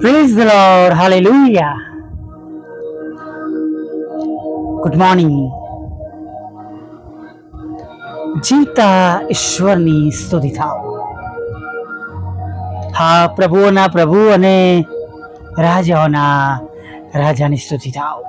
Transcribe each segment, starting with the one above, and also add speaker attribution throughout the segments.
Speaker 1: Praise the lord hallelujah good morning જીતા ઈશ્વરની સ્તુતિ થાવ હા પ્રભુઓના પ્રભુ અને રાજાઓના રાજાની સ્તુતિ થાવ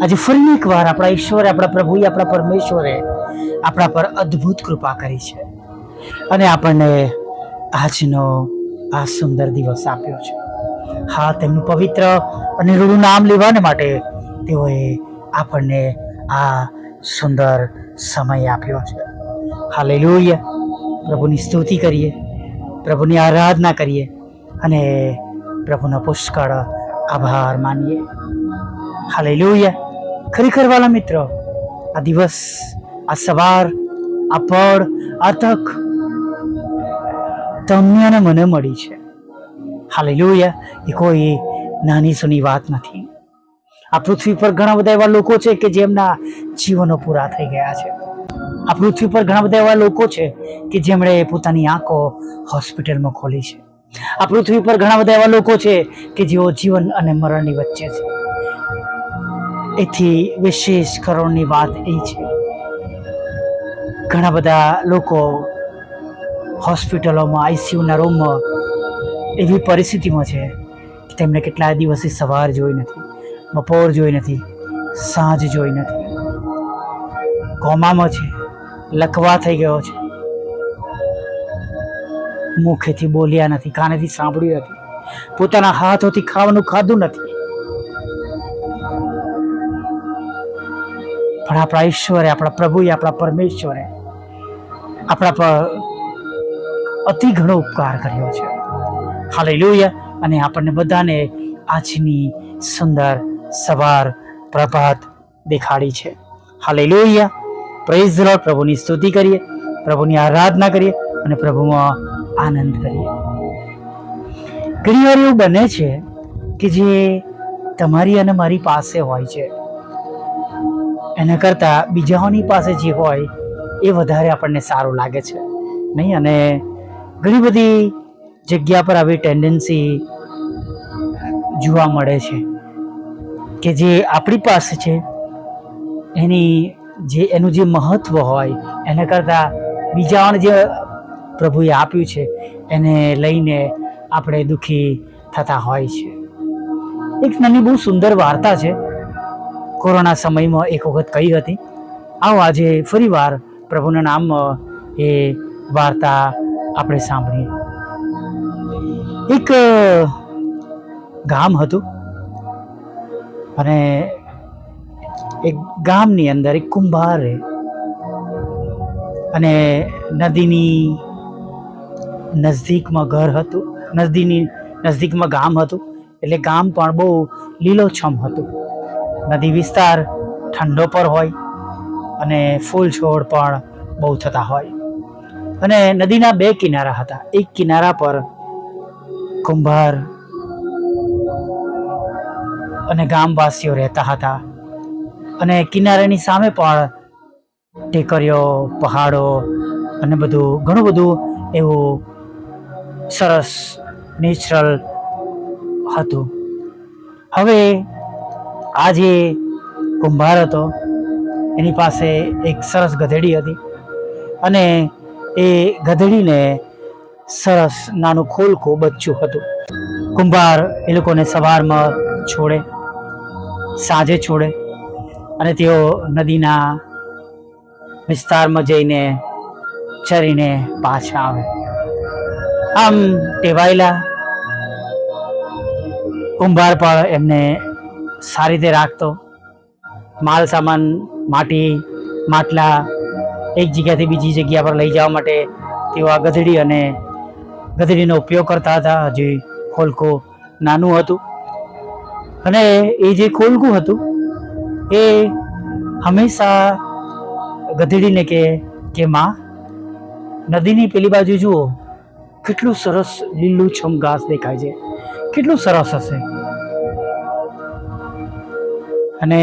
Speaker 1: આજે ફરી એકવાર આપણા ઈશ્વરે આપણા પ્રભુએ આપણા પરમેશ્વરે આપણા પર અદ્ભુત કૃપા કરી છે અને આપણને આજનો આ સુંદર દિવસ આપ્યો છે. હા, તેમનું પવિત્ર અને રૂડું નામ લેવાને માટે તેઓએ આપણને આ સુંદર સમય આપ્યો છે. હાલેલુયા. પ્રભુની સ્તુતિ કરીએ, પ્રભુની આરાધના કરીએ અને પ્રભુનો પુષ્કળ આભાર માનીએ. હાલેલુયા. ખરેખર વાલા મિત્રો, આ દિવસ, આ સવાર, આ પળ, આ તક તમને અને મને મળી છે. હાલેલુયા. એ કોઈ નાની સુની વાત નથી. આ પૃથ્વી પર ઘણા બધા એવા લોકો છે કે જેમના જીવનો પૂરા થઈ ગયા છે. આ પૃથ્વી પર ઘણા બધા એવા લોકો છે કે જેમણે પોતાની આંખો હોસ્પિટલમાં ખોલી છે. આ પૃથ્વી પર ઘણા બધા એવા લોકો છે કે જેઓ જીવન અને મરણની વચ્ચે છે. એથી વિશેષ કરોડની વાત એ છે. ઘણા બધા લોકો હોસ્પિટલોમાં, આઈસીયુના રૂમમાં એવી પરિસ્થિતિમાં છે કે તેમણે કેટલાય દિવસથી સવાર જોઈ નથી, બપોર જોઈ નથી, સાંજ જોઈ નથી. કોમામાં છે લકવા થઈ ગયો છે. મુખેથી બોલ્યા નથી, કાનેથી સાંભળ્યું નથી. પોતાના હાથોથી ખાવાનું ખાધું નથી. પણ આપણા ઈશ્વરે, આપણા પ્રભુએ, આપણા પરમેશ્વરે, આપણા અતિ ઘણો ઉપકાર કર્યો છે. હાલેલુયા. અને આપણને બધાને આજની સુંદર સવાર પ્રભાત દેખાડી છે. હાલેલુયા. પ્રેઝ લોટ પ્રભુની સ્તુતિ કરીએ. પ્રભુની આરાધના કરીએ અને પ્રભુમાં આનંદ કરીએ. ઘણી વાર એવું બને છે કે જે તમારી અને મારી પાસે હોય છે. એના કરતાં બીજાઓની પાસે જે હોય એ વધારે આપણને સારું લાગે છે. નહીં? અને ઘણી બધી જગ્યા પર આવી ટેન્ડન્સી જોવા મળે છે કે જે આપણી પાસે છે, એની જે, એનું જે મહત્વ હોય, એના કરતાં બીજાઓને જે પ્રભુએ આપ્યું છે, એને લઈને આપણે દુઃખી થતા હોય છે. એક નાની બહુ સુંદર વાર્તા છે. કોરોના સમયમાં એક વખત કહી હતી. આવો આજે ફરીવાર પ્રભુના નામમાં એ વાર્તા આપણે સાંભળીએ. એક ગામ હતું. અને એક ગામની અંદર એક કુંભાર રહે. અને નદીની નજદીકમાં ઘર હતું. નદીની નજદીકમાં ગામ હતું. એટલે ગામ પણ બહુ લીલોછમ હતું. નદી વિસ્તાર ઠંડો પર હોય અને ફૂલ છોડ પણ બહુ થતા હોય. અને નદીના બે કિનારા હતા. એક કિનારા પર કુંભાર અને ગામવાસીઓ રહેતા હતા. અને કિનારાની સામે પણ ટેકરીઓ, પહાડો અને બધું, ઘણું બધું એવું સરસ નેચરલ હતું. હવે આ જે કુંભાર હતો, એની પાસે એક સરસ ગધેડી હતી અને એ ગધેડીને સરસ નાનું ખોલકું બચ્ચું હતું. કુંભાર એ લોકોને સવારમાં છોડે, સાંજે છોડે અને તેઓ નદીના વિસ્તારમાં જઈને ચરીને પાછા આવે. આમ ટેવાયેલા કુંભાર પણ એમને સારી રીતે રાખતો. માલ સામાન, માટી, માટલા એક જગ્યાથી બીજી જગ્યા પર લઈ જવા માટે તેઓ આ ગધડી અને ગધડીનો ઉપયોગ કરતા હતા. હજી ખોલકું નાનું હતું. અને એ જે ખોલકું હતું, એ હંમેશા ગધેડીને કે કે માં, નદીની પેલી બાજુ જુઓ, કેટલું સરસ લીલુંછમ ઘાસ દેખાય છે. કેટલું સરસ હશે. અને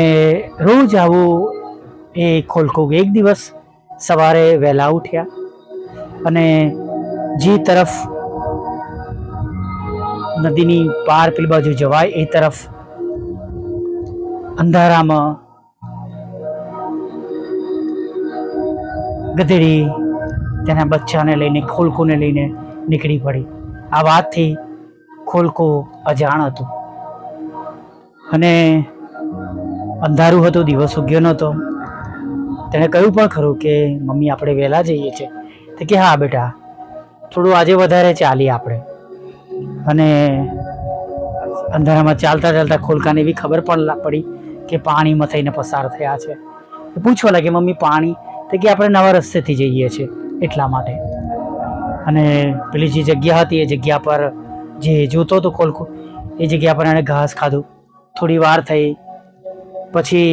Speaker 1: રોજ આવું એ ખોલકું એક દિવસ સવારે વહેલા ઉઠ્યા અને જે તરફ નદીની પાર પેલી બાજુ જવાય એ તરફ અંધારામાં ગધેડી તેના બચ્ચાને લઈને, ખોલકોને લઈને નીકળી પડી. આ વાતથી ખોલકો અજાણ હતું. અને અંધારું હતું, દિવસ ઉગ્યો નહોતો. તેણે કહ્યું પણ ખરું કે મમ્મી આપણે વહેલા જઈએ છીએ તો કે હા બેટા, થોડું આજે વધારે ચાલીએ આપણે. અને અંધારામાં ચાલતા ચાલતા ખોલકાને એવી ખબર પણ પડી કે પાણીમાં થઈને પસાર થયા છે. પૂછવા લાગે મમ્મી, પાણી? તો કે આપણે નવા રસ્તેથી જઈએ છીએ એટલા માટે. અને પેલી જે જગ્યા હતી, એ જગ્યા પર જે જોતો હતો ખોલકો એ જગ્યા પર એણે ઘાસ ખાધું. થોડી વાર થઈ, પછી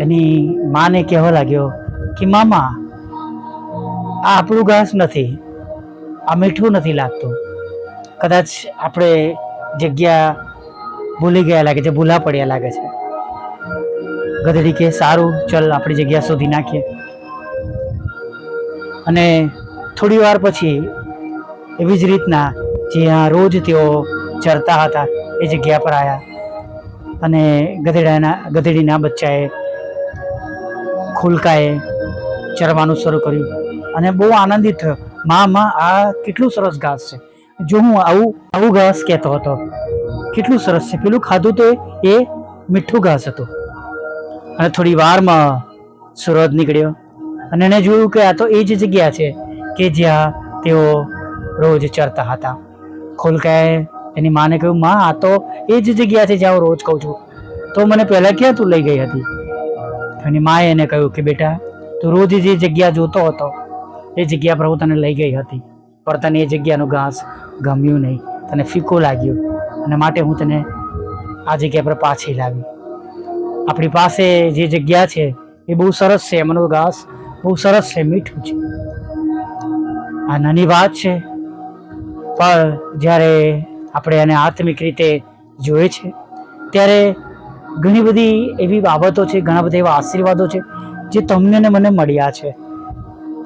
Speaker 1: એની માને કહેવા લાગ્યો કે, મામા, આ આપણું ઘાસ નથી. આ મીઠું નથી લાગતું. કદાચ આપણે જગ્યા ભૂલી ગયા લાગે છે, ભૂલા પડ્યા લાગે છે. ગધેડી કે, સારું, ચલ આપણી જગ્યા શોધી નાખીએ. અને થોડી વાર પછી એવી જ રીતના જ્યાં રોજ તેઓ ચરતા હતા, એ જગ્યા પર આવ્યા અને ગધેડાના, ગધેડીના બચ્ચાએ ખુલકાએ ચરવાનું શરૂ કર્યું. અને બહુ આનંદિત થયો. માં માં, આ કેટલું સરસ ઘાસ છે. જો હું આવું આવું ઘાસ કહેતો હતો. કેટલું સરસ છે. પેલું ખાધું તો એ મીઠું ઘાસ હતું. અને થોડી વારમાં સુરત નીકળ્યો. અને એણે જોયું કે આ તો એ જ જગ્યા છે કે જ્યાં તેઓ રોજ ચરતા હતા. ખોલકાએ એની માને કહ્યું, માં, આ તો એ જ જગ્યા છે જ્યાં હું રોજ કહું છું. તો મને પહેલાં ક્યાં તું લઈ ગઈ હતી? એની માએ એને કહ્યું કે બેટા, તું રોજ જે જગ્યા જોતો હતો, એ જગ્યા પર હું તને લઈ ગઈ હતી. પણ તને એ જગ્યાનું ઘાસ ગમ્યું નહીં. તને ફીકો લાગ્યું અને માટે હું તને આ જગ્યા પર પાછી લાવી. આપણી પાસે જે જગ્યા છે, એ બહુ સરસ છે, એમનું ઘાસ બહુ સરસ છે, મીઠું છે. આ નાની વાત છે, પણ જ્યારે આપણે એને આત્મિક રીતે જોઈએ છે, ત્યારે ઘણી બધી એવી બાબતો છે, ઘણા બધા એવા આશીર્વાદો છે, જે તમને ને મને મળ્યા છે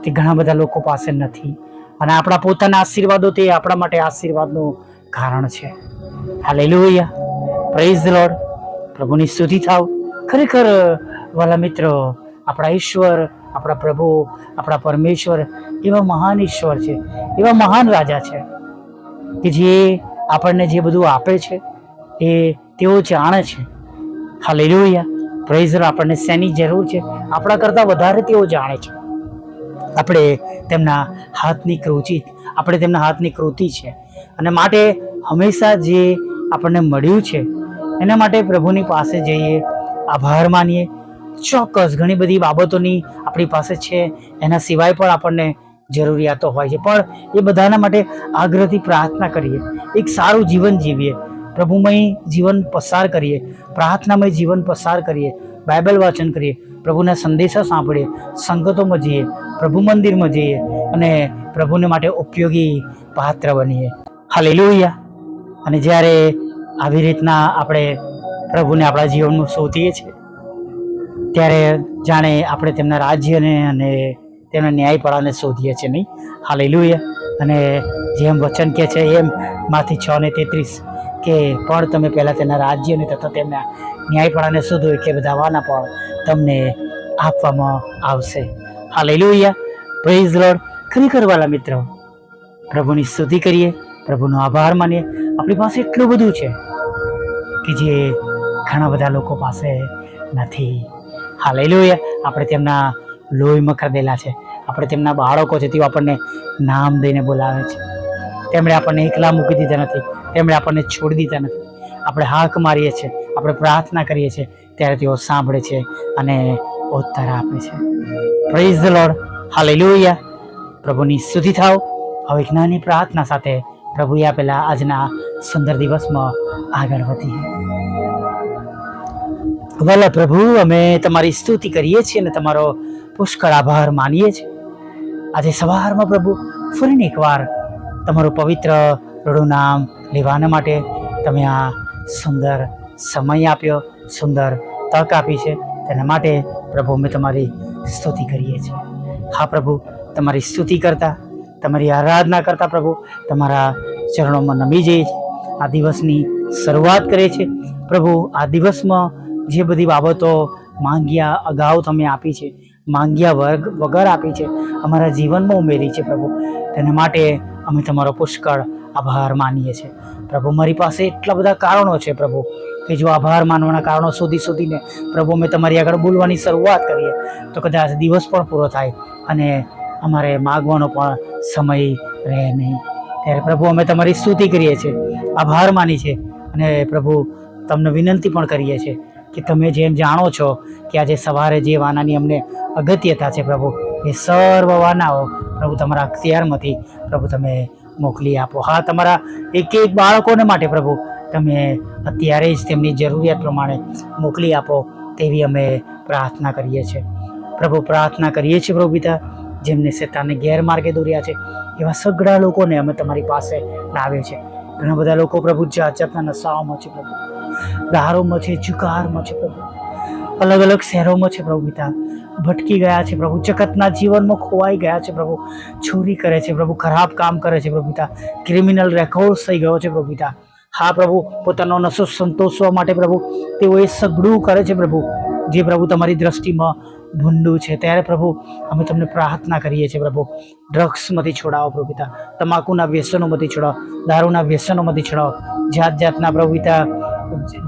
Speaker 1: તે ઘણા બધા લોકો પાસે નથી. અને આપણા પોતાના આશીર્વાદો તે આપણા માટે આશીર્વાદનું કારણ છે. હાલેલુયા. પ્રેઝ લોડ પ્રભુની સ્તુતિ થાવ. ખરેખર, વાલા મિત્રો, આપણા ઈશ્વર, આપણા પ્રભુ, આપણા પરમેશ્વર એવા મહાન ઈશ્વર છે, એવા મહાન રાજા છે કે જે આપણને જે બધું આપે છે, એ તેઓ જાણે છે. હાલેલુયા પ્રેઝર આપણને શેની જરૂર છે? આપણા કરતાં વધારે તેઓ જાણે છે. આપણે તેમના હાથની કૃતિ, આપણે તેમના હાથની કૃતિ છે. અને માટે હંમેશા જે આપણને મળ્યું છે, એના માટે પ્રભુની પાસે જઈએ, આભાર માનીએ. ચોક્કસ ઘણી બધી બાબતોની આપણી પાસે છે, એના સિવાય પણ આપણને જરૂરિયાતો હોય છે. પણ એ બધાના માટે આગ્રહથી પ્રાર્થના કરીએ. એક સારું જીવન જીવીએ. પ્રભુમય જીવન પસાર કરીએ, પ્રાર્થનામય જીવન પસાર કરીએ, બાઇબલ વાંચન કરીએ, પ્રભુના સંદેશા સાંભળીએ, સંગતોમાં જઈએ, પ્રભુ મંદિરમાં જઈએ અને પ્રભુને માટે ઉપયોગી પાત્ર બનીએ. હાલેલુયા. અને જ્યારે આવી રીતના આપણે પ્રભુને આપણા જીવનનું શોધીએ છીએ, ત્યારે જાણે આપણે તેમના રાજ્યને અને તેમના ન્યાયપણાને શોધીએ છીએ નહીં. હાલેલુયા. અને જેમ વચન કહે છે, એમ માંથી છ ને તેત્રીસ. કે પણ તમે પહેલાં તેના રાજ્યને તથા તેમના ન્યાયપણાને શોધો એટલે બધા વાના પણ તમને આપવામાં આવશે. હાલેલુયા. પ્રેઝ લોડ ખરેખર વાલા મિત્રો, પ્રભુની સ્તુતિ કરીએ, પ્રભુનો આભાર માનીએ. આપણી પાસે એટલું બધું છે કે જે ઘણા બધા લોકો પાસે નથી. હાલેલુયા. આપણે તેમના લોહીમાં ખરીદેલા છે. આપણે તેમના બાળકો છે તેઓ આપણને નામ દઈને બોલાવે છે. તેમણે આપણને એકલા મૂકી દીધા નથી. તેમણે આપણને છોડી દીધા નથી. આપણે હાક મારીએ છીએ, આપણે પ્રાર્થના કરીએ છીએ, ત્યારે તેઓ સાંભળે છે અને ઉત્તર આપે છે. પ્રેઝ ધ લોર્ડ લોહિયા પ્રભુની સ્તુતિ થાવ. હવે જ્ઞાની પ્રાર્થના સાથે પ્રભુએ આપેલા આજના સુંદર દિવસમાં આગળ વધીએ. વાલા પ્રભુ, અમે તમારી સ્તુતિ કરીએ છીએ અને તમારો પુષ્કળ આભાર માનીએ છીએ. આજે સવારમાં પ્રભુ ફરીને એકવાર તમારું પવિત્ર રૂડું નામ લેવાના માટે તમે આ સુંદર સમય આપ્યો, સુંદર તક આપી છે. તેના માટે પ્રભુ, અમે તમારી સ્તુતિ કરીએ છીએ. હા પ્રભુ, તમારી સ્તુતિ કરતા, તમારી આરાધના કરતા પ્રભુ, તમારા ચરણોમાં નમી જઈએ છીએ. આ દિવસની શરૂઆત કરીએ છીએ. પ્રભુ, આ દિવસમાં જે બધી બાબતો માંગ્યા અગાઉ તમે આપી છે, માંગ્યા વર્ગ વગર આપી છે, અમારા જીવનમાં ઉમેરી છે પ્રભુ. તેના માટે અમે તમારો પુષ્કળ આભાર માનીએ છીએ. પ્રભુ, મારી પાસે એટલા બધા કારણો છે પ્રભુ, કે જો આભાર માનવાના કારણો શોધી શોધીને પ્રભુ, અમે તમારી આગળ બોલવાની શરૂઆત કરીએ, તો કદાચ દિવસ પણ પૂરો થાય અને અમારે માગવાનો પણ સમય રહે નહીં. ત્યારે પ્રભુ, અમે તમારી સ્તુતિ કરીએ છીએ, આભાર માની છે અને પ્રભુ, તમને વિનંતી પણ કરીએ છીએ કે તમે જેમ જાણો છો કે આજે સવારે જે વાનાની અમને અગત્યતા છે પ્રભુ, એ સર્વ વાનાઓ પ્રભુ તમારા અખ્તિયારમાંથી પ્રભુ, તમે મોકલી આપો. હા, તમારા એક એક બાળકોને માટે પ્રભુ, તમે અત્યારે જ તેમની જરૂરિયાત પ્રમાણે મોકલી આપો તેવી અમે પ્રાર્થના કરીએ છીએ. પ્રભુ, પ્રાર્થના કરીએ છીએ પ્રભુ પિતા, જેમને શેતાને ગેરમાર્ગે દોર્યા છે, એવા સગડા લોકોને અમે તમારી પાસે લાવીએ છીએ. ઘણા બધા લોકો પ્રભુ જાત જાતના નશાઓમાં છે પ્રભુ, દારૂમાં છે જુગારમાં છે પ્રભુ. અલગ અલગ શહેરોમાં છે પ્રભુ પિતા. ભટકી ગયા છે પ્રભુ. જગતના જીવનમાં ખોવાઈ ગયા છે પ્રભુ. ચોરી કરે છે પ્રભુ. ખરાબ કામ કરે છે પ્રભુ પિતા. ક્રિમિનલ રેકોર્ડ થઈ ગયો છે પ્રભુ પિતા. હા પ્રભુ, પોતાનો નશો સંતોષવા માટે પ્રભુ તેઓ એ સગડું કરે છે પ્રભુ. જે પ્રભુ તમારી દ્રષ્ટિમાં ભૂંડું છે ત્યારે પ્રભુ અમે તમને પ્રાર્થના કરીએ છીએ પ્રભુ. ડ્રગ્સમાંથી છોડાવો પ્રભુ પિતા. તમાકુના વ્યસનોમાંથી છોડાવો. દારૂના વ્યસનોમાંથી છોડાવો. જાત જાતના પ્રભુ પિતા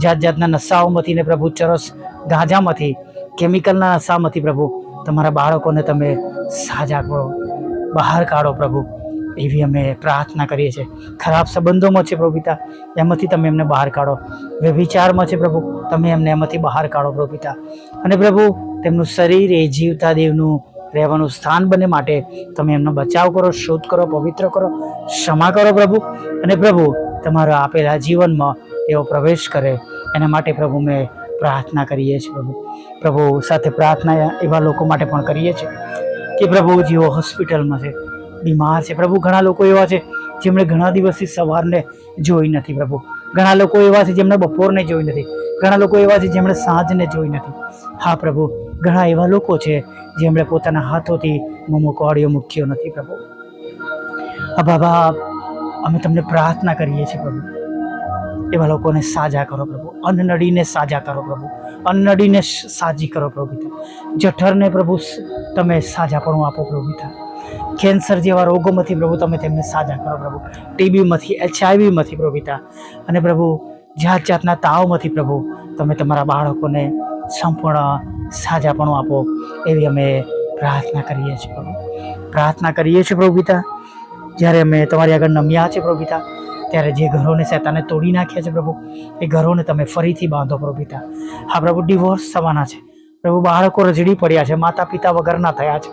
Speaker 1: જાત જાતના નશાઓમાંથી ને પ્રભુ ચરસ ગાંજામાંથી, કેમિકલના નશામાંથી પ્રભુ, તમારા બાળકોને તમે સાજા કરો બહાર કાઢો પ્રભુ. એવી અમે પ્રાર્થના કરીએ છીએ. ખરાબ સંબંધોમાં છે પ્રભુ એમાંથી તમે એમને બહાર કાઢો. વ્યભિચારમાં છે પ્રભુ, તમે એમને એમાંથી બહાર કાઢો પ્રભુ અને પ્રભુ, તેમનું શરીર એ જીવતા દેવનું રહેવાનું સ્થાન બને માટે તમે એમનો બચાવ કરો, શોધ કરો, પવિત્ર કરો, ક્ષમા કરો પ્રભુ. અને પ્રભુ, તમારા આપેલા જીવનમાં તેઓ પ્રવેશ કરે. એના માટે પ્રભુ મેં પ્રાર્થના કરીએ છીએ પ્રભુ. પ્રભુ સાથે પ્રાર્થના એવા લોકો માટે પણ કરીએ છીએ કે પ્રભુ જેઓ હોસ્પિટલમાં છે, બીમાર છે, પ્રભુ ઘણા લોકો એવા છે જેમણે ઘણા દિવસથી સવારને જોઈ નથી પ્રભુ. ઘણા લોકો એવા છે જેમણે બપોરને જોઈ નથી. ઘણા લોકો એવા છે જેમણે સાંજને જોઈ નથી. હા પ્રભુ, ઘણા એવા લોકો છે જેમણે પોતાના હાથોથી મોમો કોડિયો મૂક્યો નથી પ્રભુ. બાબા, અમે તમને પ્રાર્થના કરીએ છીએ પ્રભુ. એવા લોકોને સાજા કરો પ્રભુ. અનનડીને સાજા કરો પ્રભુ. અન્નનડીને સાજી કરો પ્રભુ પિતા. જઠરને પ્રભુ તમે સાજાપણું આપો પ્રભુ પિતા. કેન્સર જેવા રોગોમાંથી પ્રભુ તમે તેમને સાજા કરો પ્રભુ. ટીબીમાંથી, એચઆઈવીમાંથી પ્રભુ પિતા. અને પ્રભુ જાત જાતના તાવમાંથી પ્રભુ તમે તમારા બાળકોને સંપૂર્ણ સાજાપણું આપો એવી અમે પ્રાર્થના કરીએ છીએ પ્રભુ. પ્રાર્થના કરીએ છીએ પ્રભુ પિતા. જ્યારે અમે તમારી આગળ નમ્યા છે પ્રભુ પિતા ત્યારે જે ઘરોને શેતાને તોડી નાખ્યા છે પ્રભુ, એ ઘરોને તમે ફરીથી બાંધો પ્રભુ પિતા. હા પ્રભુ ડિવોર્સ થવાના છે. પ્રભુ, બાળકો રજડી પડ્યા છે, માતા પિતા વગરના થયા છે.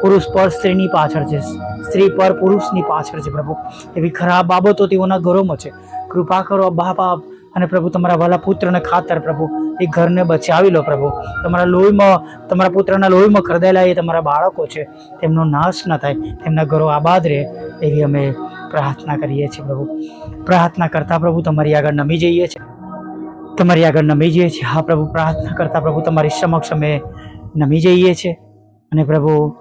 Speaker 1: પુરુષ પર સ્ત્રીની પાછળ છે, સ્ત્રી પર પુરુષની પાછળ છે પ્રભુ. એવી ખરાબ બાબતો તેઓના ઘરોમાં છે. કૃપા કરો બાપ અને પ્રભુ તમારા વાલા પુત્રને ખાતર પ્રભુ. એ ઘરને બચાવી લો પ્રભુ. તમારા લોહીમાં, તમારા પુત્રના લોહીમાં ખરદેલા એ તમારા બાળકો છે. તેમનો નાશ ન થાય. તેમના ઘરો આબાદ રહે એવી અમે પ્રાર્થના કરીએ છીએ પ્રભુ. પ્રાર્થના કરતાં પ્રભુ તમારી આગળ નમી જઈએ છીએ. તમારી આગળ નમી જઈએ છીએ. હા પ્રભુ, પ્રાર્થના કરતા પ્રભુ તમારી સમક્ષ અમે નમી જઈએ છીએ. અને પ્રભુ,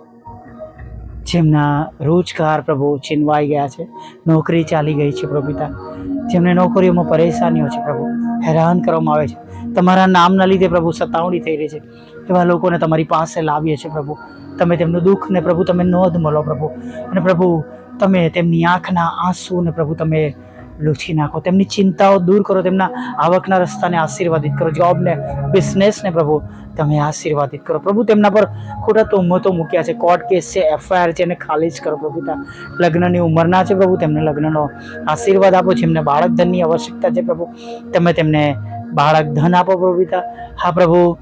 Speaker 1: જેમના રોજગાર પ્રભુ છીનવાઈ ગયા છે, નોકરી ચાલી ગઈ છે પ્રભુ પિતા. જેમને નોકરીઓમાં પરેશાનીઓ છે પ્રભુ, હેરાન કરવામાં આવે છે. તમારા નામના લીધે પ્રભુ સતાવણી થઈ રહી છે. એવા લોકોને તમારી પાસે લાવીએ છીએ પ્રભુ. તમે તેમનું દુઃખ ને પ્રભુ તમે નોંધ મળો પ્રભુ. અને પ્રભુ તમે તેમની આંખના આંસુને પ્રભુ તમે લૂછી નાખો. તેમની ચિંતાઓ દૂર કરો, તેમના આવકના રસ્તાને આશીર્વાદિત કરો. જોબને, બિઝનેસને પ્રભુ તમે આશીર્વાદિત કરો. પ્રભુ તેમના પર ખોટા તોમતો મૂક્યા છે. કોર્ટ કેસ છે, એફઆઈઆર છે, એને ખાલી જ કરો. પ્રભુ લગ્નની ઉંમરના છે પ્રભુ. તેમને લગ્નનો આશીર્વાદ આપો. જેમને બાળક ધનની આવશ્યકતા છે પ્રભુ. તમે તેમને બાળક ધન આપો પ્રભુ હા પ્રભુ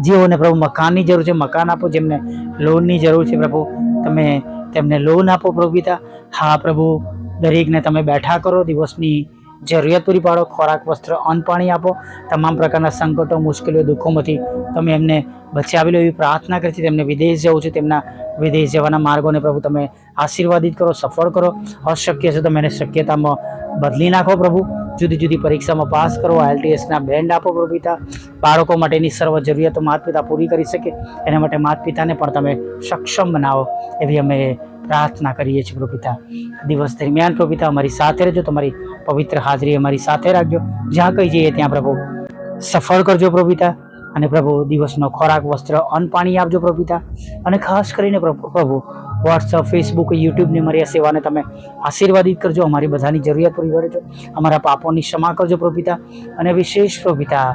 Speaker 1: જેઓને પ્રભુ મકાનની જરૂર છે. મકાન આપો જેમને લોનની જરૂર છે પ્રભુ. તમે તેમને લોન આપો પ્રભુ પિતા હા, પ્રભુ, દરેકને તમે બેઠા કરો, દિવસની જરૂરિયાત પૂરી પાડો, ખોરાક, વસ્ત્ર, અન્ન, પાણી આપો. તમામ પ્રકારના સંકટો, મુશ્કેલીઓ, દુઃખોમાંથી તમે એમને બચાવી લો એવી પ્રાર્થના કરી છે. તેમને વિદેશ જવું છે. તેમના વિદેશ જવાના માર્ગોને પ્રભુ તમે આશીર્વાદિત કરો, સફળ કરો. અશક્ય છે તમે એને શક્યતામાં બદલી નાખો પ્રભુ. જુદી જુદી પરીક્ષામાં પાસ કરો, આઈએલટીએસના બેન્ડ આપો પ્રભુ બાળકો માટેની સર્વ જરૂરિયાતો માતપિતા પૂરી કરી શકે. એના માટે માતપિતાને પણ તમે સક્ષમ બનાવો એવી અમે પ્રાર્થના કરીએ છીએ પ્રભુ દિવસ દરમિયાન પ્રપિતા અમારી સાથે રહેજો, તમારી પવિત્ર હાજરી અમારી સાથે રાખજો. જ્યાં કઈ જઈએ ત્યાં પ્રભુ સફળ કરજો પ્રભુ અને પ્રભુ દિવસનો ખોરાક, વસ્ત્ર, અન્ન, પાણી આપજો પ્રભુ અને ખાસ કરીને પ્રભુ વોટ્સઅપ ફેસબુક યુટ્યુબની મારી આ સેવાને તમે આશીર્વાદિત કરજો. અમારી બધાની જરૂરિયાત પૂરી કરજો અમારા પાપોની ક્ષમા કરજો પ્રભુતા અને વિશેષ પ્રભુતા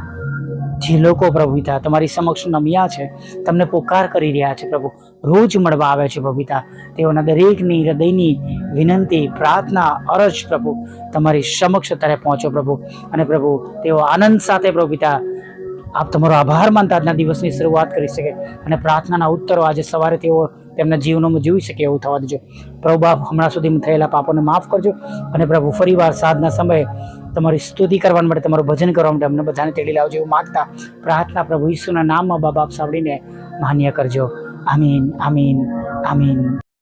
Speaker 1: જે લોકો પ્રભુતા તમારી સમક્ષ નમ્યા છે, તમને પોકાર કરી રહ્યા છે પ્રભુ. રોજ મળવા આવે છે પ્રભુતા તેઓના દરેકની હૃદયની વિનંતી, પ્રાર્થના, અરજ પ્રભુ, તમારી સમક્ષ અત્યારે પહોંચો પ્રભુ. અને પ્રભુ, તેઓ આનંદ સાથે પ્રભુતા આપ તમારો આભાર માનતા આજના દિવસની શરૂઆત કરી શકે. અને પ્રાર્થનાના ઉત્તરો આજે સવારે તેઓ તેમના જીવનોમાં જોઈ શકે એવું થવા દેજો. પ્રભુ બાપ, હમણાં સુધી થયેલા પાપોને માફ કરજો અને પ્રભુ, ફરીવાર સાધના સમયે તમારી સ્તુતિ કરવા માટે, તમારું ભજન કરવા માટે અમને બધાને તેડી લાવજો એવું માગતા પ્રાર્થના પ્રભુ ઈસુના નામમાં બાપ સાંભળીને માન્ય કરજો. આમીન આમીન આમીન.